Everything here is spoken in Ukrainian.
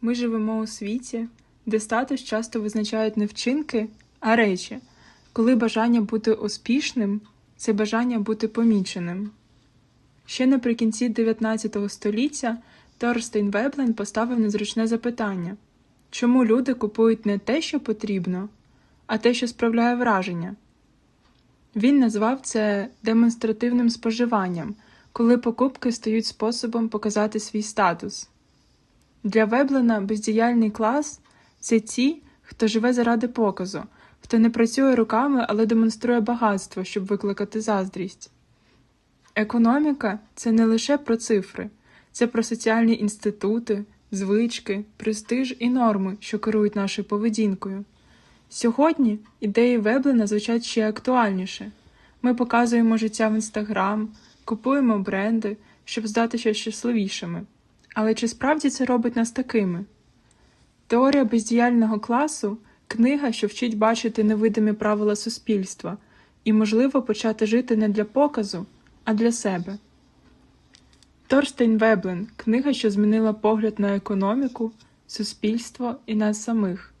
Ми живемо у світі, де статус часто визначають не вчинки, а речі, коли бажання бути успішним це бажання бути поміченим. Ще наприкінці 19 століття Торстейн Веблен поставив незручне запитання чому люди купують не те, що потрібно, а те, що справляє враження. Він назвав це демонстративним споживанням, коли покупки стають способом показати свій статус. Для Веблена бездіяльний клас це ті, хто живе заради показу, хто не працює руками, але демонструє багатство, щоб викликати заздрість. Економіка це не лише про цифри, це про соціальні інститути, звички, престиж і норми, що керують нашою поведінкою. Сьогодні ідеї Веблена звучать ще актуальніше. Ми показуємо життя в інстаграм, купуємо бренди, щоб здатися щасливішими. Але чи справді це робить нас такими? Теорія бездіяльного класу книга, що вчить бачити невидимі правила суспільства, і, можливо, почати жити не для показу, а для себе. Торстейн Веблен книга, що змінила погляд на економіку, суспільство і нас самих.